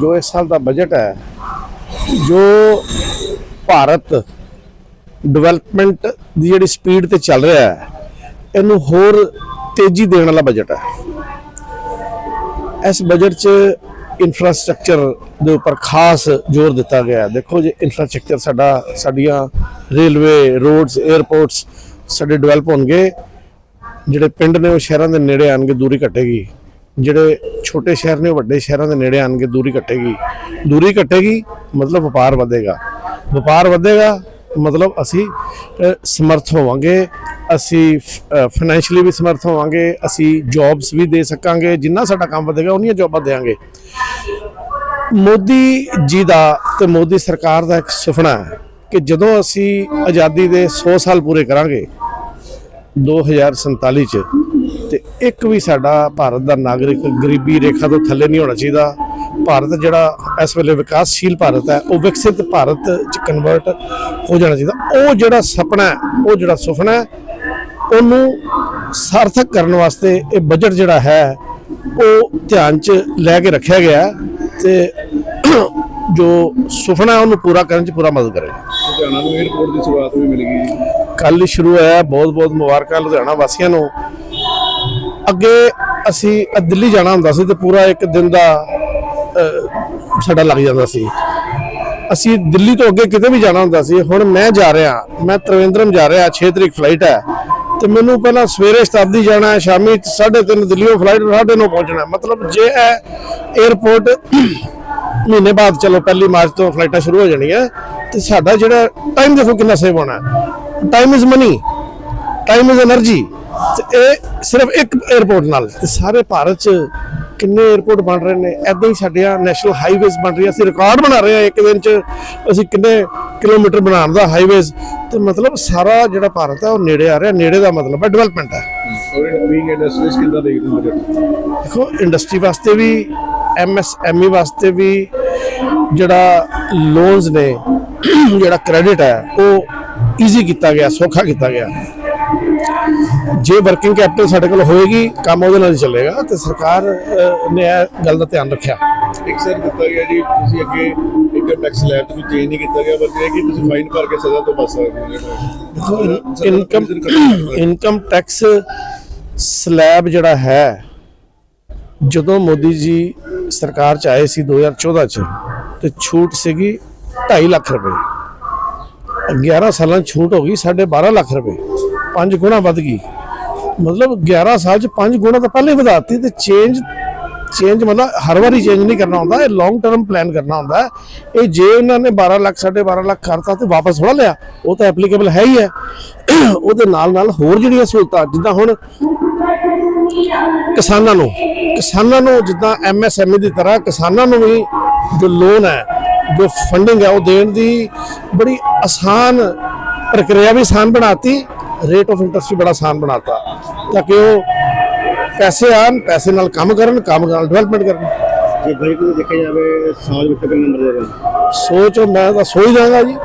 ਜੋ ਇਸ ਸਾਲ ਦਾ ਬਜਟ ਹੈ, ਜੋ ਭਾਰਤ ਡਿਵੈਲਪਮੈਂਟ ਦੀ ਜਿਹੜੀ ਸਪੀਡ ਤੇ ਚੱਲ ਰਿਹਾ ਹੈ, ਇਹਨੂੰ ਹੋਰ ਤੇਜ਼ੀ ਦੇਣ ਵਾਲਾ ਬਜਟ ਹੈ। ਇਸ ਬਜਟ 'ਚ ਇਨਫਰਾਸਟ੍ਰਕਚਰ ਦੇ ਉੱਪਰ ਖਾਸ ਜ਼ੋਰ ਦਿੱਤਾ ਗਿਆ ਹੈ। ਦੇਖੋ ਜੇ ਇਨਫਰਾਸਟ੍ਰਕਚਰ ਸਾਡਾ, ਸਾਡੀਆਂ ਰੇਲਵੇ ਰੋਡਸ 에ਅਰਪੋਰਟਸ ਸਾਡੇ ਡਿਵੈਲਪ ਹੋਣਗੇ। ਜਿਹੜੇ ਪਿੰਡ ਨੇ ਉਹ ਸ਼ਹਿਰਾਂ ਦੇ ਨੇੜੇ ਆਣਗੇ, ਦੂਰੀ ਘਟੇਗੀ। ਜਿਹੜੇ ਛੋਟੇ ਸ਼ਹਿਰ ਨੇ ਉਹ ਵੱਡੇ ਸ਼ਹਿਰਾਂ ਦੇ ਨੇੜੇ ਆਣਗੇ ਦੂਰੀ ਘਟੇਗੀ ਦੂਰੀ ਘਟੇਗੀ ਮਤਲਬ ਵਪਾਰ ਵਧੇਗਾ। ਵਪਾਰ ਵਧੇਗਾ ਮਤਲਬ ਅਸੀਂ ਅ, ਸਮਰਥ ਹੋਵਾਂਗੇ। ਅਸੀਂ ਫਾਈਨੈਂਸ਼ੀਅਲੀ ਵੀ ਸਮਰਥ ਹੋਵਾਂਗੇ। ਅਸੀਂ ਜੌਬਸ ਵੀ ਦੇ ਸਕਾਂਗੇ। ਜਿੰਨਾ ਸਾਡਾ ਕੰਮ ਵਧੇਗਾ ਉਨੀਆਂ ਜੌਬਾਂ ਦੇਵਾਂਗੇ। ਮੋਦੀ ਜੀ ਦਾ ਤੇ ਮੋਦੀ ਸਰਕਾਰ ਦਾ ਇੱਕ ਸੁਪਨਾ ਹੈ ਕਿ ਜਦੋਂ ਅਸੀਂ ਆਜ਼ਾਦੀ ਦੇ 100 ਸਾਲ ਪੂਰੇ ਕਰਾਂਗੇ 2047 ਚ ਤੇ ਇੱਕ ਵੀ ਸਾਡਾ ਭਾਰਤ ਦਾ ਨਾਗਰਿਕ ਗਰੀਬੀ ਰੇਖਾ ਤੋਂ ਥੱਲੇ ਨਹੀਂ ਹੋਣਾ ਚਾਹੀਦਾ। ਭਾਰਤ ਜਿਹੜਾ ਇਸ ਵੇਲੇ ਵਿਕਾਸਸ਼ੀਲ ਭਾਰਤ ਹੈ, ਉਹ ਵਿਕਸਿਤ ਭਾਰਤ ਚ ਕਨਵਰਟ ਹੋ ਜਾਣਾ ਚਾਹੀਦਾ। ਉਹ ਜਿਹੜਾ ਸੁਪਨਾ ਹੈ, ਉਹ ਜਿਹੜਾ ਸੁਪਨਾ ਹੈ, ਉਹਨੂੰ ਸਾਰਥਕ ਕਰਨ ਵਾਸਤੇ ਇਹ ਬਜਟ ਜਿਹੜਾ ਹੈ, ਉਹ ਧਿਆਨ ਚ ਲੈ ਕੇ ਰੱਖਿਆ ਗਿਆ ਹੈ ਤੇ ਜੋ ਸੁਪਨਾ ਉਹਨੂੰ ਪੂਰਾ ਕਰਨ ਚ ਪੂਰਾ ਮਦਦ ਕਰੇਗਾ ਲੁਧਿਆਣਾ ਨੂੰ 에ਅਰਪੋਰਟ ਦੀ ਸ਼ੁਰੂਆਤ ਵੀ ਮਿਲ ਗਈ। ਕੱਲ ਸ਼ੁਰੂ ਹੋਇਆ ਬਹੁਤ ਬਹੁਤ ਮੁਬਾਰਕਾਂ ਲੁਧਿਆਣਾ ਵਾਸੀਆਂ ਨੂੰ। ਅੱਗੇ ਅਸੀਂ ਦਿੱਲੀ ਜਾਣਾ ਹੁੰਦਾ ਸੀ ਤੇ ਪੂਰਾ ਇੱਕ ਦਿਨ ਦਾ ਸਾਡਾ ਲੱਗ ਜਾਂਦਾ ਸੀ। ਅਸੀਂ ਦਿੱਲੀ ਤੋਂ ਅੱਗੇ ਕਿਤੇ ਵੀ ਜਾਣਾ ਹੁੰਦਾ ਸੀ, ਹੁਣ ਮੈਂ ਜਾ ਰਿਹਾ, ਮੈਂ ਤ੍ਰਿਵੇਂਦਰਮ ਜਾ ਰਿਹਾ 6 ਤਰੀਕ ਫਲਾਈਟ ਹੈ। ਤੇ ਮੈਨੂੰ ਪਹਿਲਾਂ ਸਵੇਰੇ ਸ਼ਤਾਬਦੀ ਜਾਣਾ ਹੈ, ਸ਼ਾਮੀ 3:30 ਦਿੱਲੀੋਂ ਫਲਾਈਟ 9:30 ਪਹੁੰਚਣਾ ਮਤਲਬ ਜੇ ਇਹ 에ਅਰਪੋਰਟ ਮਹੀਨੇ ਬਾਅਦ ਚਲੋ, ਪਹਿਲੀ ਮਾਰਚ ਤੋਂ ਫਲਾਈਟਾਂ ਸ਼ੁਰੂ ਹੋ ਜਾਣੀਆਂ। ਤੇ ਸਾਡਾ ਜਿਹੜਾ ਟਾਈਮ ਦੇਖੋ ਕਿੰਨਾ ਸੇਵ ਹੋਣਾ time is money time is energy ਇਹ ਸਿਰਫ ਇੱਕ 에어ਪੋਰਟ ਨਾਲ ਸਾਰੇ ਭਾਰਤ 'ਚ ਕਿੰਨੇ 에어ਪੋਰਟ ਬਣ ਰਹੇ ਨੇ ਐਦਾਂ ਹੀ ਸਾਡੀਆਂ ਨੈਸ਼ਨਲ ਹਾਈਵੇਜ਼ ਬਣ ਰਹੀਆਂ ਅਸੀਂ ਰਿਕਾਰਡ ਬਣਾ ਰਹੇ ਹਾਂ ਇੱਕ ਦਿਨ 'ਚ ਅਸੀਂ ਕਿੰਨੇ ਕਿਲੋਮੀਟਰ ਬਣਾਉਣ ਦਾ ਹਾਈਵੇਜ਼ ਤੇ ਮਤਲਬ ਸਾਰਾ ਜਿਹੜਾ ਭਾਰਤ ਹੈ ਉਹ ਨੇੜੇ ਆ ਰਿਹਾ। ਨੇੜੇ ਦਾ ਮਤਲਬ ਹੈ ਡਿਵੈਲਪਮੈਂਟ ਹੈ। ਦੇਖੋ ਇੰਡਸਟਰੀ ਵਾਸਤੇ ਵੀ ਐਮਐਸਐਮਈ ਵਾਸਤੇ ਵੀ ਜਿਹੜਾ ਲੋਨਸ ਨੇ ਜਿਹੜਾ ਕ੍ਰੈਡਿਟ ਹੈ ਉਹ ਈਜ਼ੀ ਕੀਤਾ ਗਿਆ ਸੌਖਾ ਕੀਤਾ ਗਿਆ। ਜੇ ਵਰਕਿੰਗ ਕੈਪੀਟਲ ਸਾਡੇ ਕੋਲ ਹੋਏਗੀ ਕੰਮ ਉਹਦੇ ਨਾਲ ਹੀ ਚੱਲੇਗਾ ਤੇ ਸਰਕਾਰ ਨੇ ਇਹ ਗੱਲ ਦਾ ਧਿਆਨ ਰੱਖਿਆ। ਇੱਕ ਸਰ ਦਿੱਤਾ ਗਿਆ ਜੀ ਤੁਸੀਂ ਅੱਗੇ ਇੱਕ ਟੈਕਸ ਸਲੈਬ ਤੋਂ ਚੇਂਜ ਨਹੀਂ ਕੀਤਾ ਗਿਆ ਬਸ ਇਹ ਕਿ ਤੁਸੀਂ ਫਾਈਨ ਭਰ ਕੇ ਸਜ਼ਾ ਤੋਂ ਬਚ ਸਕਦੇ ਹੋ ਇਨਕਮ ਇਨਕਮ ਟੈਕਸ ਸਲੈਬ ਜਿਹੜਾ ਹੈ ਜਦੋਂ ਮੋਦੀ ਜੀ ਸਰਕਾਰ ਚ ਆਏ ਸੀ 2014 ਚ ਤੇ ਛੂਟ ਸੀਗੀ 2.5 ਲੱਖ ਰੁਪਏ। 11 ਸਾਲਾਂ 'ਚ ਛੂਟ ਹੋ ਗਈ, ਸਾਢੇ 12 ਲੱਖ ਰੁਪਏ। ਪੰਜ ਗੁਣਾ ਵੱਧ ਗਈ। ਮਤਲਬ 11 ਸਾਲ ਚ ਪੰਜ ਗੁਣਾ ਤਾਂ ਪਹਿਲੇ ਹੀ ਵਧਾਤੀ ਤੇ ਚੇਂਜ ਚੇਂਜ ਮਤਲਬ ਹਰ ਵਾਰੀ ਚੇਂਜ ਨਹੀਂ ਕਰਨਾ ਹੁੰਦਾ, ਇਹ ਲੌਂਗ ਟਰਮ ਪਲਾਨ ਕਰਨਾ ਹੁੰਦਾ। ਇਹ ਜੇ ਉਹਨਾਂ ਨੇ 12 ਲੱਖ, ਸਾਢੇ 12 ਲੱਖ ਕਰਤਾ ਤੇ ਵਾਪਸ ਥੋੜਾ ਲਿਆ, ਉਹ ਤਾਂ ਐਪਲੀਕੇਬਲ ਹੈ ਹੀ ਹੈ। ਉਹਦੇ ਨਾਲ ਨਾਲ ਹੋਰ ਜਿਹੜੀਆਂ ਸਹੂਲਤਾਂ, ਜਿੱਦਾਂ ਹੁਣ ਕਿਸਾਨਾਂ ਨੂੰ ਕਿਸਾਨਾਂ ਨੂੰ ਜਿੱਦਾਂ ਐਮਐਸਐਮਈ ਦੀ ਤਰ੍ਹਾਂ ਕਿਸਾਨਾਂ ਨੂੰ ਵੀ ਜੋ ਲੋਨ ਹੈ ਜੋ ਫੰਡਿੰਗ ਹੈ ਉਹ ਦੇਣ ਦੀ ਬੜੀ ਆਸਾਨ ਪ੍ਰਕਿਰਿਆ ਵੀ ਆਸਾਨ ਬਣਾਤੀ। ਰੇਟ ਆਫ ਇੰਟਰਸਟ ਵੀ ਬੜਾ ਆਸਾਨ ਬਣਾਤਾ। ਤਾਂ ਕਿ ਉਹ ਪੈਸੇ ਆਣ ਪੈਸੇ ਨਾਲ ਕੰਮ ਕਰਨ ਕੰਮ ਨਾਲ ਡਿਵੈਲਪਮੈਂਟ ਕਰਨ। ਜੇ ਬਜਟ ਨੂੰ ਦੇਖਿਆ ਜਾਵੇ ਸਾਲ ਵਿੱਚ ਕਿੰਨੇ ਨੰਬਰ ਦੇ ਰਹੇ ਸੋਚ ਮੈਂ ਤਾਂ ਸੋਚ ਜਾਗਾ ਜੀ।